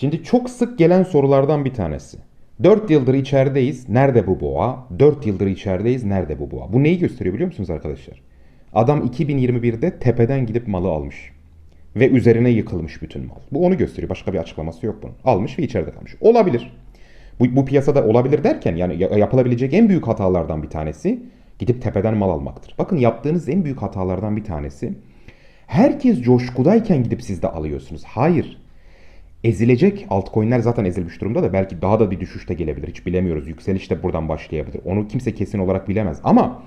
Şimdi çok sık gelen sorulardan bir tanesi. 4 yıldır içerideyiz. Nerede bu boğa? 4 yıldır içerideyiz. Nerede bu boğa? Bu neyi gösteriyor biliyor musunuz arkadaşlar? Adam 2021'de tepeden gidip malı almış. Ve üzerine yıkılmış bütün mal. Bu onu gösteriyor. Başka bir açıklaması yok bunun. Almış ve içeride kalmış. Olabilir. Bu, bu piyasada olabilir derken yani ya- yapılabilecek en büyük hatalardan bir tanesi gidip tepeden mal almaktır. Bakın yaptığınız en büyük hatalardan bir tanesi herkes coşkudayken gidip siz de alıyorsunuz. Hayır. Ezilecek altcoin'ler zaten ezilmiş durumda da belki daha da bir düşüşte gelebilir. Hiç bilemiyoruz. Yükseliş de buradan başlayabilir. Onu kimse kesin olarak bilemez. Ama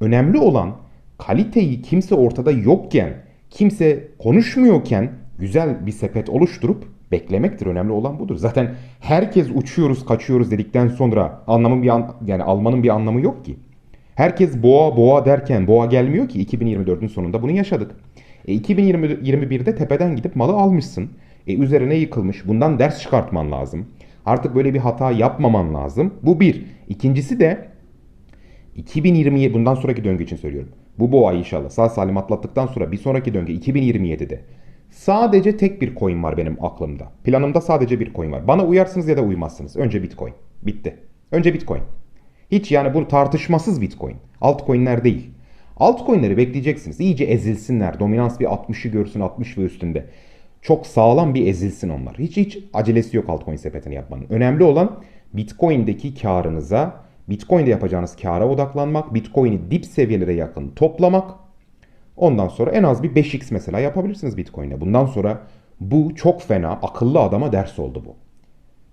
önemli olan kaliteyi kimse ortada yokken, kimse konuşmuyorken güzel bir sepet oluşturup beklemektir. Önemli olan budur. Zaten herkes uçuyoruz, kaçıyoruz dedikten sonra anlamın bir an, yani almanın bir anlamı yok ki. Herkes boğa boğa derken boğa gelmiyor ki 2024'ün sonunda bunu yaşadık. E 2021'de tepeden gidip malı almışsın. E üzerine yıkılmış. Bundan ders çıkartman lazım. Artık böyle bir hata yapmaman lazım. Bu bir. İkincisi de 2020'ye bundan sonraki döngü için söylüyorum. Bu boğayı inşallah sağ salim atlattıktan sonra bir sonraki döngü 2027'de sadece tek bir coin var benim aklımda. Planımda sadece bir coin var. Bana uyarsınız ya da uymazsınız. Önce Bitcoin. Bitti. Önce Bitcoin. Hiç yani bu tartışmasız Bitcoin. Altcoin'ler değil. Altcoin'leri bekleyeceksiniz. İyice ezilsinler. Dominans bir 60'ı görsün 60 ve üstünde. Çok sağlam bir ezilsin onlar. Hiç hiç acelesi yok altcoin sepetini yapmanın. Önemli olan Bitcoin'deki karınıza, Bitcoin'de yapacağınız kâra odaklanmak, Bitcoin'i dip seviyelere yakın toplamak. Ondan sonra en az bir 5x mesela yapabilirsiniz Bitcoin'e. Bundan sonra bu çok fena, akıllı adama ders oldu bu.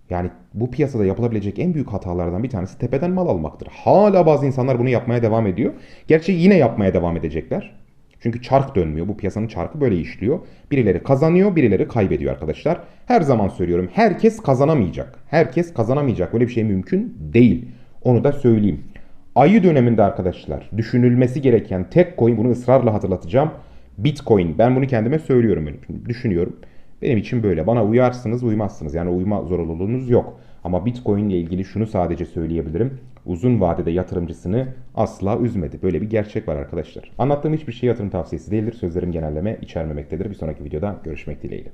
Yani bu piyasada yapılabilecek en büyük hatalardan bir tanesi tepeden mal almaktır. Hala bazı insanlar bunu yapmaya devam ediyor. Gerçi yine yapmaya devam edecekler. Çünkü çark dönmüyor. Bu piyasanın çarkı böyle işliyor. Birileri kazanıyor, birileri kaybediyor arkadaşlar. Her zaman söylüyorum. Herkes kazanamayacak. Herkes kazanamayacak. Böyle bir şey mümkün değil. Onu da söyleyeyim. Ayı döneminde arkadaşlar düşünülmesi gereken tek coin bunu ısrarla hatırlatacağım. Bitcoin. Ben bunu kendime söylüyorum. Düşünüyorum. Benim için böyle. Bana uyarsınız uymazsınız. Yani uyma zorunluluğunuz yok. Ama Bitcoin ile ilgili şunu sadece söyleyebilirim. Uzun vadede yatırımcısını asla üzmedi. Böyle bir gerçek var arkadaşlar. Anlattığım hiçbir şey yatırım tavsiyesi değildir. Sözlerim genelleme içermemektedir. Bir sonraki videoda görüşmek dileğiyle.